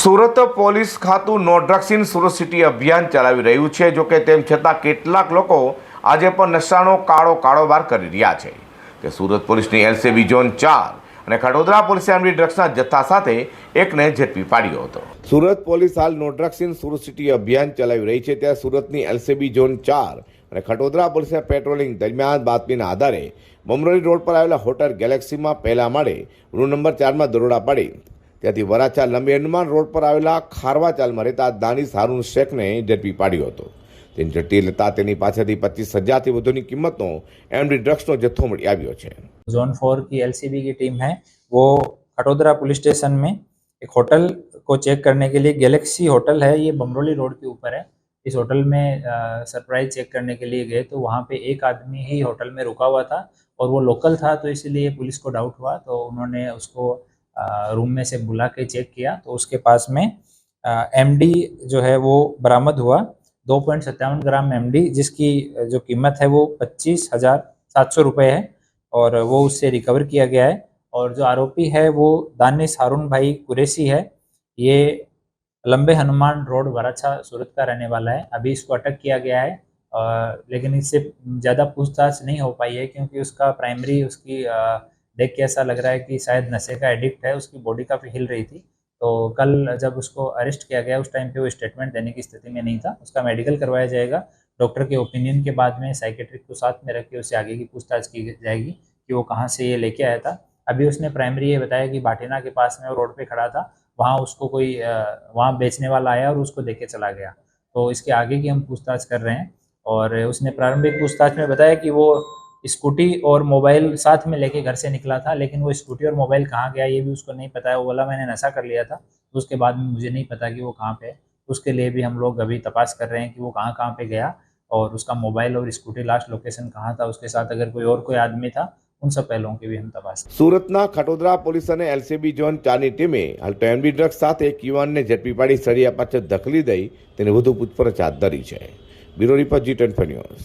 Surat police ખાતું નો ડ્રગ્સિન Surat city અભિયાન ચલાવી રહ્યું છે જોકે તેમ છતાં કેટલાક લોકો આજે પણ નશાનો કાળો કારોબાર કરી રહ્યા છે. તે સુરત પોલીસની એલસીબી ઝોન ચાર અને ખડોદરા પોલીસે આમલી ડ્રગ્સના જથ્થા સાથે એકને ઝડપી પાડ્યો હતો. સુરત પોલીસ હાલ no drugs in Surat city અભિયાન ચલાવી રહી છે, ત્યાં સુરતની એલસીબી ઝોન ચાર અને ખટોદરા પોલીસે પેટ્રોલિંગ દરમિયાન બાતમીના આધારે બમરોલી રોડ પર આવેલા હોટલ ગેલેક્સીમાં પહેલા માળે રૂમ નંબર ચારમાં દરોડા પાડી ત્યાંથી વરાછા લંબી હનુમાન રોડ પર આવેલા ખારવા ચાલમાં રહેતા દાનિશ હારૂન શેખને ઝડપી પાડ્યો હતો તેની ઝડપી લેતા તેની પાસેથી પચીસ હજારથી વધુની કિંમતનો એમડી ડ્રગ્સનો જથ્થો મળી આવ્યો છે जोन फोर की एलसीबी की टीम है वो खटोदरा पुलिस स्टेशन में एक होटल को चेक करने के लिए गैलेक्सी होटल है ये बमरोली रोड के ऊपर है इस होटल में सरप्राइज चेक करने के लिए गए तो वहाँ पे एक आदमी ही होटल में रुका हुआ था और वो लोकल था तो इसीलिए पुलिस को डाउट हुआ तो उन्होंने उसको रूम में से बुला के चेक किया तो उसके पास में एमडी जो है वो बरामद हुआ। दो पॉइंट सत्तावन ग्राम एमडी जिसकी जो कीमत है वो पच्चीस हज़ार सात सौ रुपये है और वो उससे रिकवर किया गया है। और जो आरोपी है वो दानिश हारून भाई कुरैशी है। ये लंबे हनुमान रोड वराछा सूरत का रहने वाला है। अभी इसको अटक किया गया है लेकिन इससे ज़्यादा पूछताछ नहीं हो पाई है क्योंकि उसका प्राइमरी उसकी अ, देख के ऐसा लग रहा है कि शायद नशे का एडिक्ट है, उसकी बॉडी काफ़ी हिल रही थी। तो कल जब उसको अरेस्ट किया गया, उस टाइम पे वो स्टेटमेंट देने की स्थिति में नहीं था। उसका मेडिकल करवाया जाएगा। डॉक्टर के ओपिनियन के बाद में साइकेट्रिक को साथ में रख के उससे आगे की पूछताछ की जाएगी कि वो कहाँ से ये लेके आया था। अभी उसने प्राइमरी ये बताया कि बाटिना के पास में वो रोड पे खड़ा था। वहाँ उसको कोई वहाँ बेचने वाला आया और उसको देके चला गया। तो इसके आगे की हम पूछताछ कर रहे हैं और उसने प्रारंभिक पूछताछ में बताया कि वो स्कूटी और मोबाइल साथ में लेके घर से निकला था लेकिन वो स्कूटी और मोबाइल कहाँ गया ये भी उसको नहीं पता है वो बोला मैंने नशा कर लिया था तो उसके बाद में मुझे नहीं पता कि वो कहाँ पे है उसके लिए भी हम लोग अभी तपास कर रहे हैं कि वो कहाँ कहाँ पे गया और उसका मोबाइल और स्कूटी लास्ट लोकेशन कहाँ था उसके साथ अगर कोई और कोई आदमी था उन सब पहलुओं की भी हम तपास સુરતના ખટોદરા પોલીસ અને એલસીબી ઝોન ચારની ટીમે હાલ તો એમડી ડ્રગ્સ સાથે એક યુવાનને ઝડપી પાડી સળિયા પાછળ ધકલી દઈ તેને વધુ પૂછપરછ હાથ ધરી છે bureau report G twenty news